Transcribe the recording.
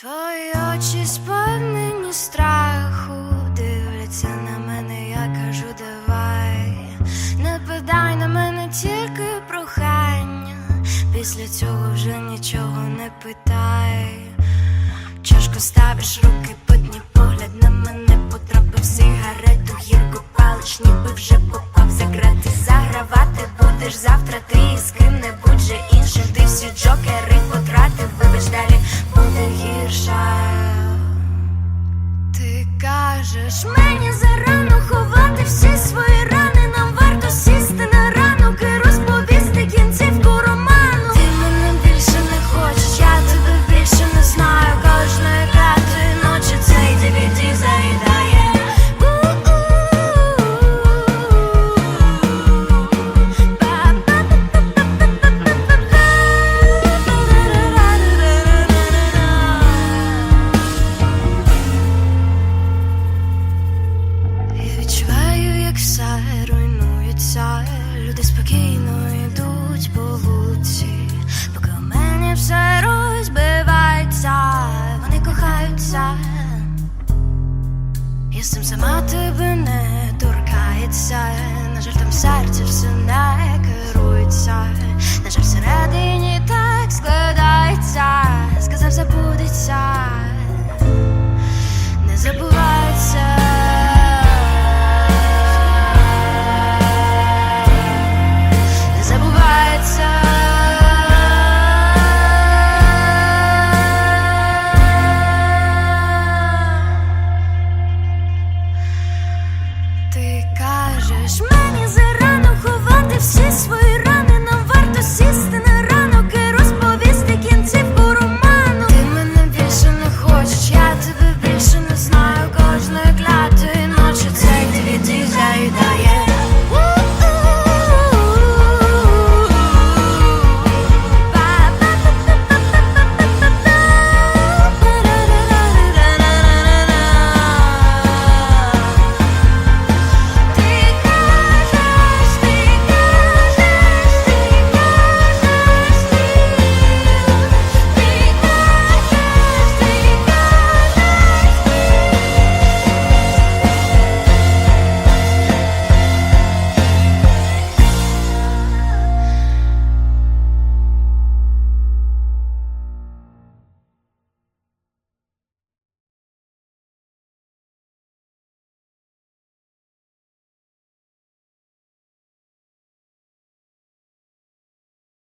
Твої очі сповнені страху, дивляться на мене, я кажу, давай, не питай на мене тільки прохання, після цього вже нічого не питай. Чашку ставиш руки, подні погляд на мене потрапив сигарету, гірку палич, ніби вже попав за грати. Загравати будеш завтра ти із ким-небудь же іншим. Ти всі джокери кажеш мені зарано ховати всі свої спокійно йдуть по вулиці, поки в мене все розбивається, вони кохаються. Я сам сама тебе не торкається. На жаль, Smash, smash.